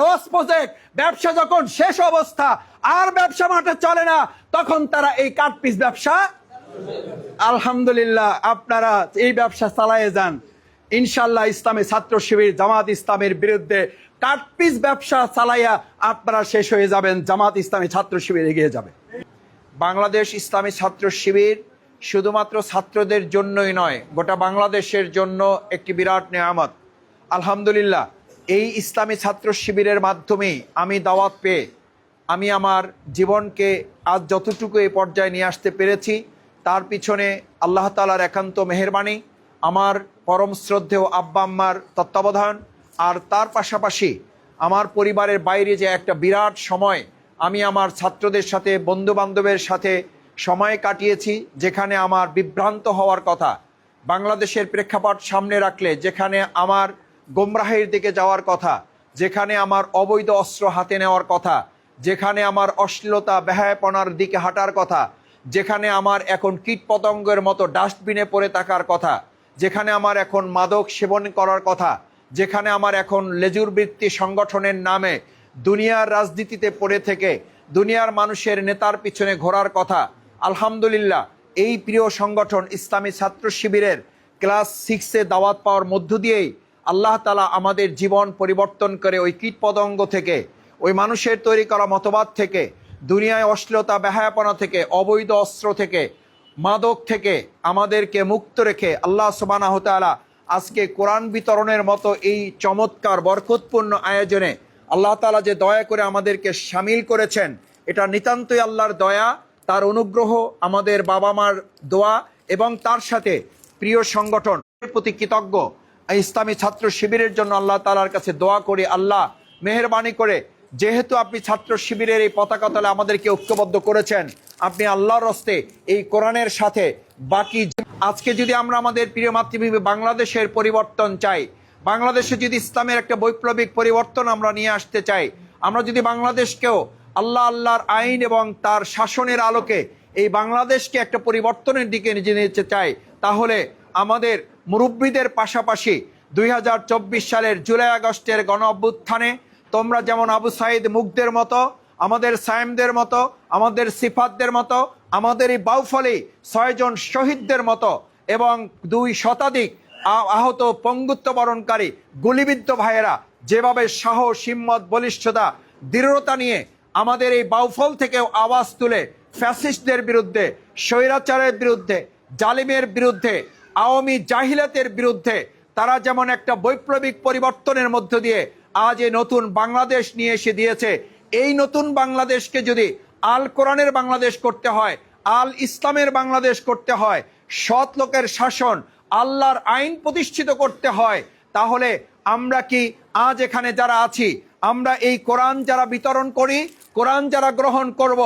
Loss project ব্যবসা যখন শেষ অবস্থা, আর ব্যবসা মাঠে চলে না, তখন তারা এই কাঠ পিস ব্যবসা আলহামদুলিল্লাহ, আপনারা এই ব্যবসা চালায়ে যান। ইনশাল্লাহ ইসলামী ছাত্র শিবির, জামাত ইসলামের বিরুদ্ধে কাঠপিস ব্যবসা চালাইয়া আপনারা শেষ হয়ে যাবেন, জামাত ইসলামী ছাত্র শিবির এগিয়ে যাবে। বাংলাদেশ ইসলামী ছাত্র শিবির শুধুমাত্র ছাত্রদের জন্যই নয়, গোটা বাংলাদেশের জন্য একটি বিরাট নেয়ামত। আলহামদুলিল্লাহ এই ইসলামী ছাত্র শিবিরের মাধ্যমে আমি দাওয়াত পেয়ে আমি আমার জীবনকে আজ যতটুকু এই পর্যায়ে নিয়ে আসতে পেরেছি, তার পিছনে আল্লাহ তালার একান্ত মেহরবানি, আমার পরম শ্রদ্ধেয় আব্বা আম্মার তত্ত্বাবধান, আর তার পাশাপাশি আমার পরিবারের বাইরে যে একটা বিরাট সময় আমি আমার ছাত্রদের সাথে বন্ধু বান্ধবের সাথে সময় কাটিয়েছি, যেখানে আমার বিভ্রান্ত হওয়ার কথা, বাংলাদেশের প্রেক্ষাপট সামনে রাখলে, যেখানে আমার গোমরাহের দিকে যাওয়ার কথা, যেখানে আমার অবৈধ অস্ত্র হাতে নেওয়ার কথা, যেখানে আমার অশ্লীলতা বেহায়পনার দিকে হাঁটার কথা, যেখানে আমার এখন কীটপতঙ্গের মতো ডাস্টবিনে পড়ে থাকার কথা, যেখানে আমার এখন মাদক সেবন করার কথা, যেখানে আমার এখন লেজুর বৃত্তি সংগঠনের নামে দুনিয়ার রাজনীতিতে পড়ে থেকে দুনিয়ার মানুষের নেতার পিছনে ঘোরার কথা, আলহামদুলিল্লাহ এই প্রিয় সংগঠন ইসলামী ছাত্র শিবিরের ক্লাস সিক্সে দাওয়াত পাওয়ার মধ্য দিয়েই আল্লাহ তালা আমাদের জীবন পরিবর্তন করে ওই কীটপতঙ্গ থেকে, ওই মানুষের তৈরি করা মতবাদ থেকে, দুনিয়ায় অশ্লীলতা, বেহায়াপনা থেকে, অবৈধ অস্ত্র থেকে, মাদক থেকে আমাদেরকে মুক্ত রেখে আল্লাহ সুবানাহ তাআলা আজকে কোরআন বিতরণের মতো এই চমৎকার, বরকতপূর্ণ আয়োজনে আল্লাহ তালা যে দয়া করে আমাদেরকে সামিল করেছেন, এটা নিতান্তই আল্লাহর দয়া, তার অনুগ্রহ, আমাদের বাবা মার দোয়া এবং তার সাথে প্রিয় সংগঠন প্রতি কৃতজ্ঞ। ইসলামী ছাত্র শিবিরের জন্য আল্লাহ তালার কাছে দোয়া করি, আল্লাহ মেহরবানি করে, যেহেতু আপনি ছাত্র শিবিরের এই পতাকা তলে আমাদেরকে ঐক্যবদ্ধ করেছেন, আপনি আল্লাহর হস্তে এই কোরআনের সাথে বাকি আজকে যদি আমরা আমাদের প্রিয় মাতৃভূমি বাংলাদেশের পরিবর্তন চাই, বাংলাদেশে যদি ইসলামের একটা বৈপ্লবিক পরিবর্তন আমরা নিয়ে আসতে চাই, আমরা যদি বাংলাদেশকেও আল্লাহ আল্লাহর আইন এবং তার শাসনের আলোকে এই বাংলাদেশকে একটা পরিবর্তনের দিকে নিয়ে যেতে চাই, তাহলে আমাদের মুরব্বীদের পাশাপাশি দুই হাজার চব্বিশ সালের জুলাই আগস্টের গণ অভ্যুত্থানে তোমরা যেমন আবু সাইদ মুগদের মতো, আমাদের সায়েমদের মতো, আমাদের সিফাতদের মতো আমাদের এই বাউফলে ছয়জন শহীদদের মতো এবং দুই শতাধিক আহত পঙ্গুত্ব বরণকারী গুলিবিদ্ধ ভাইয়েরা যেভাবে সাহস, হিম্মত, বলিষ্ঠতা, দৃঢ়তা নিয়ে আমাদের এই বাউফল থেকেও আওয়াজ তুলে ফ্যাসিস্টদের বিরুদ্ধে, স্বৈরাচারের বিরুদ্ধে, জালিমের বিরুদ্ধে আওয়ামী জাহিলাতের বিরুদ্ধে তারা যেমন একটা বৈপ্লবিক পরিবর্তনের মধ্য দিয়ে আজ এই নতুন বাংলাদেশ নিয়ে এসে দিয়েছে, এই নতুন বাংলাদেশকে যদি আল কোরআনের বাংলাদেশ করতে হয়, আল ইসলামের বাংলাদেশ করতে হয়, সৎ লোকের শাসন, আল্লাহর আইন প্রতিষ্ঠিত করতে হয়, তাহলে আমরা কি আজ এখানে যারা আছি, আমরা এই কোরআন যারা বিতরণ করি, কোরআন যারা গ্রহণ করব,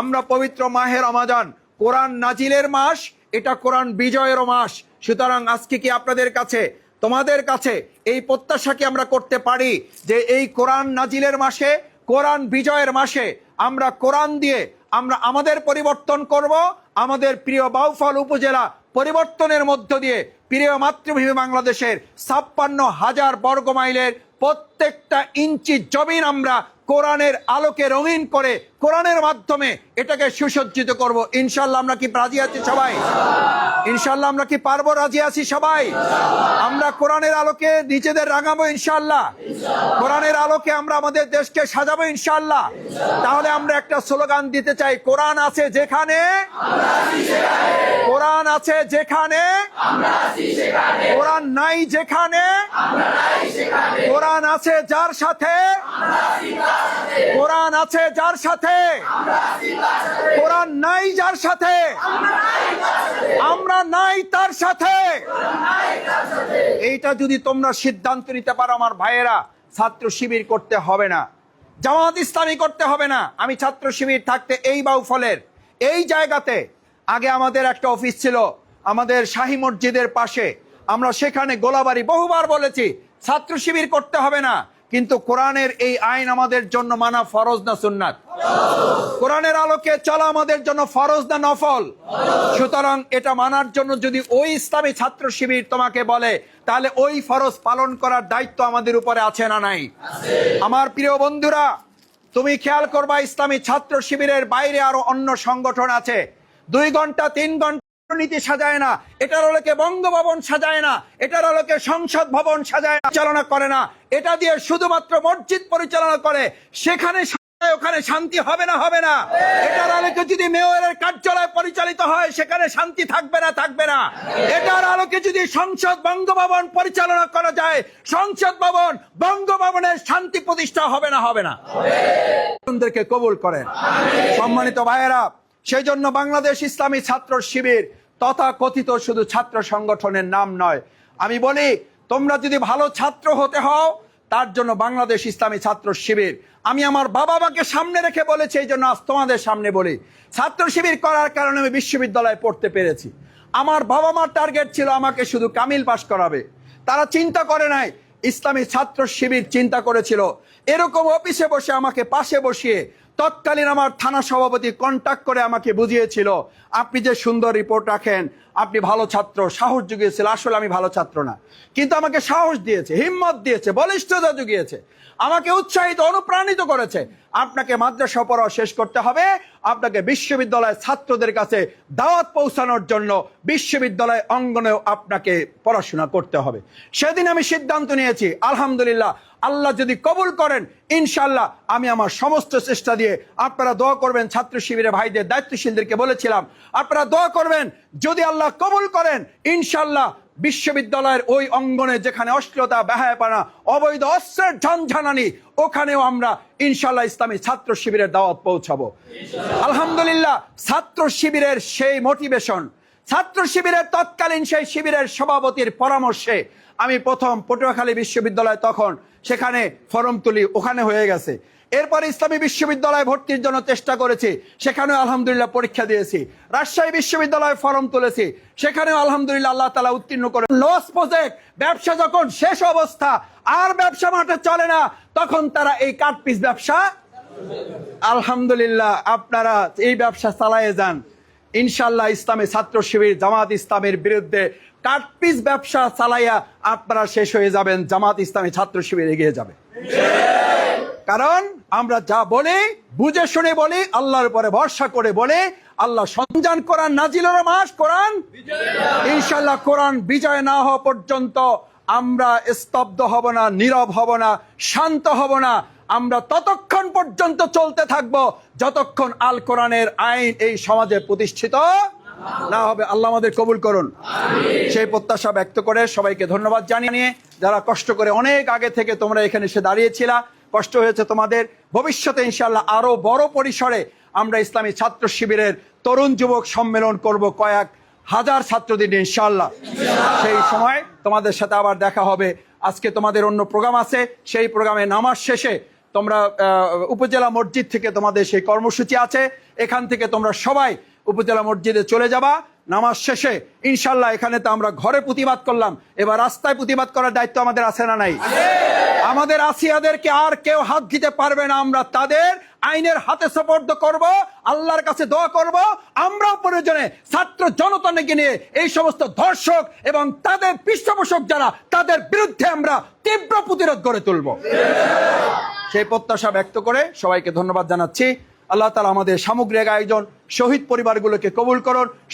আমরা পবিত্র মাহের রমাজান, কোরআন নাজিলের মাস এটা কোরআন বিজয়েরও মাস। সুতরাং আজকে কি আপনাদের কাছে, তোমাদের কাছে এই প্রত্যাশা কি আমরা করতে পারি যে এই কোরআন নাজিলের মাসে, কোরআন বিজয়ের মাসে আমরা কোরআন দিয়ে আমরা আমাদের পরিবর্তন করব, আমাদের প্রিয় বাউফল উপজেলা পরিবর্তনের মধ্য দিয়ে প্রিয় মাতৃভূমি বাংলাদেশের ছাপ্পান্ন হাজার বর্গ মাইলের প্রত্যেকটা ইঞ্চি জমিন আমরা কোরআনের আলোকে রঙিন করে কোরআনের মাধ্যমে এটাকে সুসজ্জিত করব। ইনশাল্লাহ আমরা কি রাজি আছি সবাই? ইনশাল্লাহ আমরা কি পারব? রাজি আছি সবাই? আমরা কোরআনের আলোকে নিজেদের রাঙাবো ইনশাল্লাহ কোরআনের আলোকে আমরা আমাদের দেশকে সাজাবো ইনশাল্লাহ তাহলে আমরা একটা স্লোগান দিতে চাই, কোরআন আছে যেখানে কোরআন আছে যেখানে কোরআন নাই যেখানে কোরআন আছে যার সাথে কোরআন আছে যার সাথে, কোরআন নাই যার সাথে, আমরা নাই তার সাথে। এইটা যদি তোমরা সিদ্ধান্ত নিতে পারো আমার ভাইয়েরা, ছাত্র শিবির করতে হবে না। জামাত ইসলামী করতে হবে না। আমি ছাত্র শিবির থাকতে এই বাউফলের, এই জায়গাতে আগে আমাদের একটা অফিস ছিল, আমাদের শাহী মসজিদের পাশে। আমরা সেখানে গোলাবাড়ি বহুবার বলেছি, ছাত্র শিবির করতে হবে না। কিন্তু কোরআনের এই আইন আমাদের জন্য মানা ফরজ না সুন্নাত? কোরআনের আলোকে চলা আমাদের জন্য ফরজ না নফল? সুতরাং এটা মানার জন্য যদি ওই ইসলামী ছাত্র শিবির তোমাকে বলে, তাহলে ওই ফরজ পালন করার দায়িত্ব আমাদের উপরে আছে না নাই? আমার প্রিয় বন্ধুরা, তুমি খেয়াল করবা ইসলামী ছাত্র শিবিরের বাইরে আরও অন্য সংগঠন আছে। দুই ঘণ্টা, তিন ঘণ্টা নীতি সাজায় না, এটার আলোকে বঙ্গভবন সাজায় না, এটার আলোকে সংসদ ভবন সাজায় চালনা করে না। এটা দিয়ে শুধুমাত্র মসজিদ পরিচালনা করে, সেখানে ওখানে শান্তি হবে না হবে না। এটার আলোকে যদি মেয়রের কার্যালয় পরিচালিত হয়, সেখানে শান্তি থাকবে না থাকবে না। এটার আলোকে যদি সংসদ বঙ্গভবন পরিচালনা করা যায়, সংসদ ভবন বঙ্গভবনের শান্তি প্রতিষ্ঠা হবে না হবে না। কবুল করেন। সম্মানিত ভাইয়েরা, সেই জন্য বাংলাদেশ ইসলামী ছাত্র শিবির তথা কথিত শুধু ছাত্র সংগঠনের নাম নয়। আমি বলি, তোমরা যদি ভালো ছাত্র হতে হও, তার জন্য বাংলাদেশ ইসলামী ছাত্র শিবির। আমি আমার বাবা মাকে সামনে রেখে বলেছি, এই জন্য আজ তোমাদের সামনে বলি। ছাত্র শিবির করার কারণে আমি বিশ্ববিদ্যালয়ে পড়তে পেরেছি। আমার বাবা মার টার্গেট ছিল আমাকে শুধু কামিল পাশ করাবে। তারা চিন্তা করে নাই, ইসলামী ছাত্র শিবির চিন্তা করেছিল। এরকম অফিসে বসে আমাকে পাশে বসিয়ে তৎকালীন আমার থানা সভাপতি কন্ট্যাক্ট করে আমাকে বুঝিয়েছিল, আপনি যে সুন্দর রিপোর্ট রাখেন, আপনি ভালো ছাত্র, সাহস জুগিয়েছিল। আসলে আমি ভালো ছাত্র না। কিন্তু আমাকে সাহস দিয়েছে, হিম্মত দিয়েছে, বলিষ্ঠতা জুগিয়েছে। আমাকে উৎসাহিত, অনুপ্রাণিত করেছে, আপনাকে মাদ্রাসা পড়া শেষ করতে হবে। আপনাকে বিশ্ববিদ্যালয়ের ছাত্রদের কাছে দাওয়াত পৌঁছানোর জন্য বিশ্ববিদ্যালয় অঙ্গনেও আপনাকে পড়াশোনা করতে হবে। সেদিন আমি সিদ্ধান্ত নিয়েছি, আলহামদুলিল্লাহ আল্লাহ যদি কবুল করেন ইনশাল্লাহ আমি আমার সমস্ত চেষ্টা দিয়ে আপনারা দোয়া করবেন, ছাত্র শিবিরে ভাইদের, দায়িত্বশীলদেরকে বলেছিলাম, আপনারা দোয়া করবেন, যদি আল্লাহ কবুল করেন ইনশাল্লাহ বিশ্ববিদ্যালয়ের ওই অঙ্গনে যেখানে অশ্লীলতা ব্যহায়পানা অবৈধ অস্ত্রের ঝনঝানানি, ওখানেও আমরা ইনশাল্লাহ ইসলামী ছাত্র শিবিরের দাওয়াত পৌঁছাবো। আলহামদুলিল্লাহ, ছাত্র শিবিরের সেই মোটিভেশন ছাত্র শিবিরের তৎকালীন সেই শিবিরের সভাপতির পরামর্শে আমি প্রথম পটুয়াখালী বিশ্ববিদ্যালয় তখন সেখানে ফরম তুলি, ওখানে হয়ে গেছে। এরপর ইসলামী বিশ্ববিদ্যালয়ে ভর্তির জন্য চেষ্টা করেছি, সেখানেও আলহামদুলিল্লাহ পরীক্ষা দিয়েছি। রাজশাহী বিশ্ববিদ্যালয়ে ফরম তুলেছি, সেখানেও আলহামদুলিল্লাহ আল্লাহ তালা উত্তীর্ণ করে লস প্রজেক্ট, ব্যবসা যখন শেষ অবস্থা, আর ব্যবসা মাঠে চলে না, তখন তারা এই কাঠপিস ব্যবসা আলহামদুলিল্লাহ, আপনারা এই ব্যবসা চালায়ে যান। ইনশাল্লাহ ইসলামী ছাত্র শিবির, জামাত ইসলামের বিরুদ্ধে কাঠপিস ব্যবসা চালাইয়া আপনারা শেষ হয়ে যাবেন, জামাত ইসলামী ছাত্র শিবির এগিয়ে যাবে। কারণ আমরা যা বলি, বুঝে শুনে বলি, আল্লাহর উপরে ভরসা করে বলি, আল্লাহ সঞ্জান কোরআন নাজিলের মাস, কোরআন ইনশাল্লাহ কোরআন বিজয় না হওয়া পর্যন্ত আমরা স্তব্ধ হব না, নীরব হব না, শান্ত হব না। আমরা ততক্ষণ পর্যন্ত চলতে থাকব যতক্ষণ আল কোরআনের আইন এই সমাজে প্রতিষ্ঠিত না হবে। আল্লাহ আমাদের কবুল করুন। সেই প্রত্যাশা ব্যক্ত করে সবাইকে ধন্যবাদ জানিয়ে যারা কষ্ট করে অনেক আগে থেকে তোমরা এখানে এসে দাঁড়িয়েছিলা কষ্ট হয়েছে তোমাদের। ভবিষ্যতে ইনশাল্লাহ আরও বড় পরিসরে আমরা ইসলামী ছাত্র শিবিরের তরুণ যুবক সম্মেলন করব কয়েক হাজার ছাত্রদের ইনশাল্লাহ সেই সময় তোমাদের সাথে আবার দেখা হবে। আজকে তোমাদের অন্য প্রোগ্রাম আছে সেই প্রোগ্রামে নামাজ শেষে তোমরা উপজেলা মসজিদ থেকে তোমাদের সেই কর্মসূচি আছে। এখান থেকে তোমরা সবাই উপজেলা মসজিদে চলে যাবা। নামাজ শেষে ইনশাল্লাহ এখানে তো আমরা ঘরে প্রতিবাদ করলাম। এবার রাস্তায় প্রতিবাদ করার দায়িত্ব আমাদের আছে না নাই? আমাদের আসিয়াদেরকে আর কেউ হাত দিতে পারবে না। আমরা তাদের আইনের হাতে সপর্দ করব, আল্লাহর কাছে দোয়া করব, আমরাও প্রয়োজনে ছাত্র জনতা নেগে নিয়ে এই সমস্ত ধর্ষক এবং তাদের পৃষ্ঠপোষক যারা, তাদের বিরুদ্ধে আমরা তীব্র প্রতিরোধ গড়ে তুলব। সেই প্রত্যাশা ব্যক্ত করে সবাইকে ধন্যবাদ জানাচ্ছি। আল্লাহ তালা আমাদের সামগ্রিক আয়োজন, শহীদ পরিবারগুলোকে কবুল করুন।